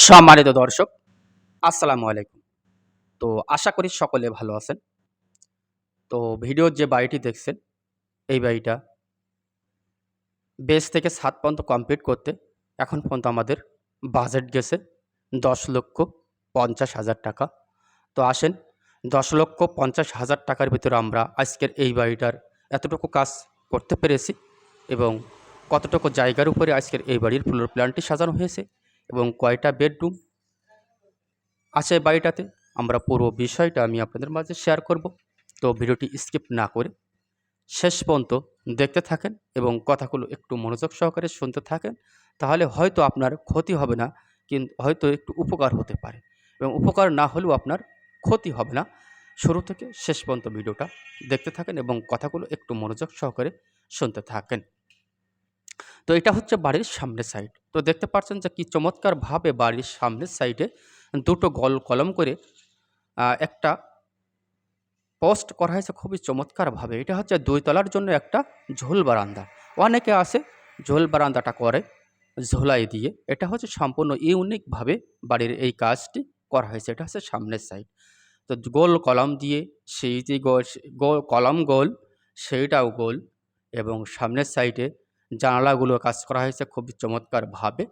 সম্মানিত দর্শক, আসসালামু আলাইকুম। তো আশা করি সকলে ভালো আছেন। তো ভিডিওর যে বাড়িটি দেখছেন, এই বাড়িটা বেস থেকে সাত পর্যন্ত কমপ্লিট করতে এখন পর্যন্ত আমাদের বাজেট গেছে দশ লক্ষ পঞ্চাশ হাজার টাকা। তো আসেন, দশ লক্ষ পঞ্চাশ হাজার টাকার ভিতরে আমরা আজকের এই বাড়িটার এতটুকু কাজ করতে পেরেছি এবং কতটুকু জায়গার উপরে আজকের এই বাড়ির ফ্লোর প্ল্যানটি সাজানো হয়েছে এবং কয়টা বেডরুম আছে বাড়িটাতে, আমরা পুরো বিষয়টা আমি আপনাদের মাঝে শেয়ার করব। তো ভিডিওটি স্কিপ না করে শেষ পর্যন্ত দেখতে থাকেন এবং কথাগুলো একটু মনোযোগ সহকারে শুনতে থাকেন, তাহলে হয়তো আপনার ক্ষতি হবে না কিন্তু হয়তো একটু উপকার হতে পারে এবং উপকার না হলেও আপনার ক্ষতি হবে না। শুরু থেকে শেষ পর্যন্ত ভিডিওটা দেখতে থাকেন এবং কথাগুলো একটু মনোযোগ সহকারে শুনতে থাকেন। তো এটা হচ্ছে বাড়ির সামনের সাইড তো দেখতে পাচ্ছেন যে কি চমৎকারভাবে বাড়ির সামনের সাইডে দুটো গল কলম করে একটা পোস্ট করা হয়েছে খুবই চমৎকারভাবে এটা হচ্ছে দুই তলার জন্য একটা ঝোল বারান্দা। অনেকে আসে ঝোল বারান্দাটা করে ঝোলাই দিয়ে। এটা হচ্ছে সম্পূর্ণ ইউনিকভাবে বাড়ির এই কাজটি করা হয়েছে। এটা হচ্ছে সামনের সাইড তো গোল কলম দিয়ে সেই যে গোল গোল, কলম গোল সেইটাও গোল এবং সামনের সাইডে জানালাগুলো কাজ করা হয়েছে খুবই চমৎকারভাবে।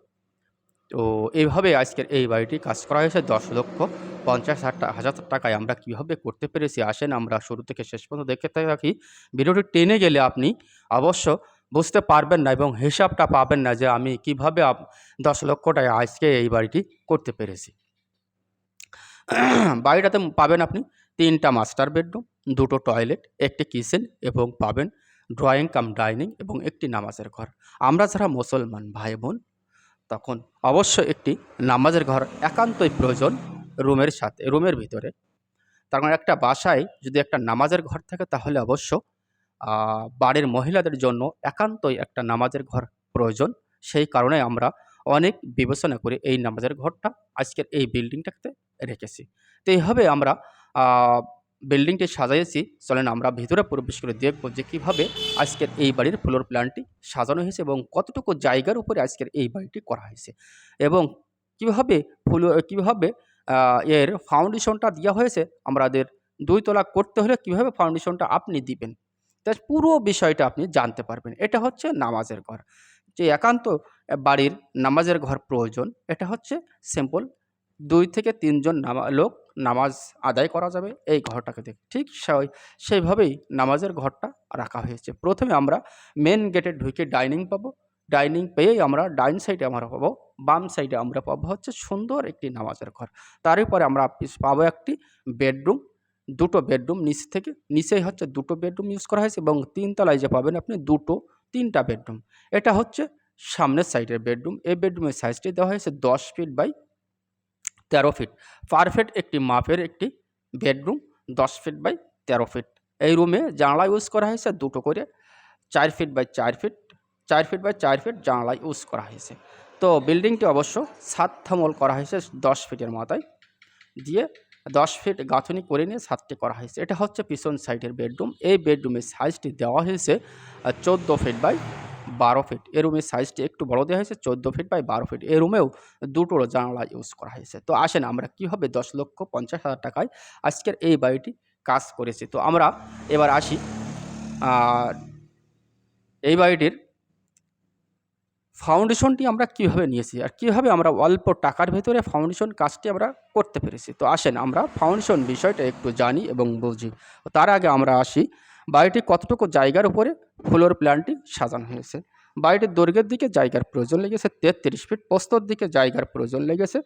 তো এইভাবে আজকের এই বাড়িটি কাজ করা হয়েছে। দশ লক্ষ পঞ্চাশ হাজার টাকায় আমরা কীভাবে করতে পেরেছি, আসেন আমরা শুরু থেকে শেষ পর্যন্ত দেখতে থাকি। ভিডিওটি টেনে গেলে আপনি অবশ্য বুঝতে পারবেন না এবং হিসাবটা পাবেন না যে আমি কীভাবে দশ লক্ষ টাকা আজকে এই বাড়িটি করতে পেরেছি। বাড়িটাতে পাবেন আপনি তিনটা মাস্টার বেডরুম, দুটো টয়লেট, একটি কিচেন এবং পাবেন ড্রয়িং কাম ডাইনিং এবং একটি নামাজের ঘর। আমরা যারা মুসলমান ভাই বোন তখন অবশ্য একটি নামাজের ঘর একান্তই প্রয়োজন রুমের সাথে, রুমের ভিতরে। তার মানে একটা বাসায় যদি একটা নামাজের ঘর থাকে, তাহলে অবশ্য বাড়ির মহিলাদের জন্য একান্তই একটা নামাজের ঘর প্রয়োজন। সেই কারণে আমরা অনেক বিবেচনা করে এই নামাজের ঘরটা আজকের এই বিল্ডিংটাতে রেখেছি। তো এইভাবে আমরা বিল্ডিংটি সাজাইয়েছি। চলেন আমরা ভিতরে প্রবেশ করে দেখব যে কীভাবে আজকের এই বাড়ির ফ্লোর প্ল্যানটি সাজানো হয়েছে এবং কতটুকু জায়গার উপরে আজকের এই বাড়িটি করা হয়েছে এবং কীভাবে ফুল, কীভাবে এর ফাউন্ডেশনটা দেওয়া হয়েছে আমাদের দুই তলা করতে হলে কীভাবে ফাউন্ডেশনটা আপনি দিবেন। তা পুরো বিষয়টা আপনি জানতে পারবেন। এটা হচ্ছে নামাজের ঘর। যে একান্ত বাড়ির নামাজের ঘর প্রয়োজন, এটা হচ্ছে সিম্পল দুই থেকে তিনজন নামা, লোক নামাজ আদায় করা যাবে এই ঘরটাকে দেখে। ঠিক সেই, সেইভাবেই নামাজের ঘরটা রাখা হয়েছে। প্রথমে আমরা মেন গেটে ঢুকে ডাইনিং পাবো। ডাইনিং পেয়েই আমরা ডাইন সাইডে আমরা পাবো, বাম সাইডে আমরা পাবো হচ্ছে সুন্দর একটি নামাজের ঘর। তারপরে আমরা পাবো একটি বেডরুম দুটো বেডরুম নিচ থেকে, নিচেই হচ্ছে দুটো বেডরুম ইউজ করা হয়েছে এবং তিনতলায় যে পাবেন আপনি দুটো, তিনটা বেডরুম এটা হচ্ছে সামনের সাইডের বেডরুম এই বেডরুমের সাইজটি দেওয়া হয়েছে দশ ফিট বাই তেরো ফিট পারফেক্ট একটি মাপের একটি বেডরুম দশ ফিট বাই তেরো ফিট এই রুমে জানলা ইউজ করা হয়েছে, দুটো করে, চার ফিট বাই চার ফিট চার ফিট বাই চার ফিট জানলা ইউজ করা হয়েছে। তো বিল্ডিংটি অবশ্য সাত থামল করা হয়েছে দশ ফিটের মাথায়। দিয়ে দশ ফিট গাঁথনি করে নিয়ে সাতটি করা হয়েছে। এটা হচ্ছে পিছন সাইডের বেডরুম এই বেডরুমের সাইজটি দেওয়া হয়েছে চোদ্দ ফিট বাই বারো ফিট এই রুমের সাইজটি একটু বড় দেওয়া হয়েছে, চোদ্দ ফিট বাই বারো ফিট এই রুমেও দুটো জানালা ইউজ করা হয়েছে। তো আসেন আমরা কীভাবে দশ লক্ষ পঞ্চাশ হাজার টাকায় আজকের এই বাড়িটি কাজ করেছি। তো আমরা এবার আসি এই বাড়িটির ফাউন্ডেশনটি আমরা কীভাবে নিয়েছি আর কীভাবে আমরা অল্প টাকার ভেতরে ফাউন্ডেশন কাজটি আমরা করতে পেরেছি। তো আসেন আমরা ফাউন্ডেশন বিষয়টা একটু জানি এবং বুঝি। তার আগে আমরা আসি বাড়িটি কতটুকু জায়গার উপরে ফ্লোর প্ল্যানটি সাজানো হয়েছে। বাড়িটির দৈর্ঘ্যের দিকে জায়গার প্রয়োজন লেগেছে তেত্রিশ ফিট, প্রস্তর দিকে জায়গার প্রয়োজন লেগেছে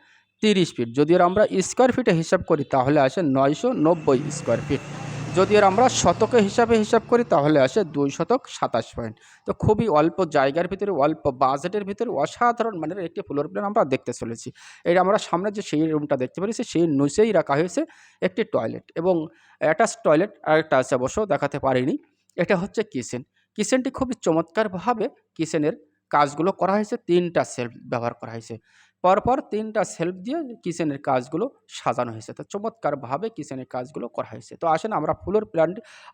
তিরিশ ফিট। যদি আমরা স্কোয়ার ফিটে হিসাব করি, তাহলে আসে নয়শো নব্বই স্কোয়ার ফিট যদি এর আমরা শতকে হিসাবে হিসাব করি, তাহলে আসে দুই শতক সাতাশ পয়েন্ট। তো খুবই অল্প জায়গার ভিতরে, অল্প বাজেটের ভিতরে অসাধারণ মানের একটি ফ্লোর প্ল্যান আমরা দেখতে চলেছি। এই আমরা সামনে যে সেই রুমটা দেখতে পেরেছি, সেই নিচেই রাখা হয়েছে একটি টয়লেট এবং অ্যাটাচ টয়লেট আরেকটা আছে অবশ্য, দেখাতে পারিনি। এটা হচ্ছে কিচেন। কিচেনটি খুবই চমৎকারভাবে কিচেনের কাজগুলো করা হয়েছে, তিনটা সেলফ ব্যবহার করা হয়েছে। পরপর তিনটা সেলফ দিয়ে কিচেনের কাজগুলো সাজানো হয়েছে। তো চমৎকারভাবে কিচেনের কাজগুলো করা হয়েছে। তো আসেন আমরা ফ্লোর প্ল্যান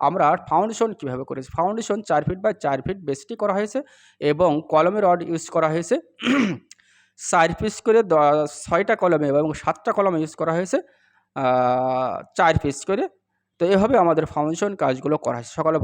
আমরা ফাউন্ডেশন কীভাবে করেছি? ফাউন্ডেশন চার ফিট বাই চার ফিট বেসটি করা হয়েছে এবং কলমের রড ইউজ করা হয়েছে। চার পিস করে ছয়টা কলমে এবং সাতটা কলমে ইউজ করা হয়েছে। চার পিস করে। তো এভাবে আমাদের ফাউন্ডেশন কাজগুলো করা হয়েছে। সকালে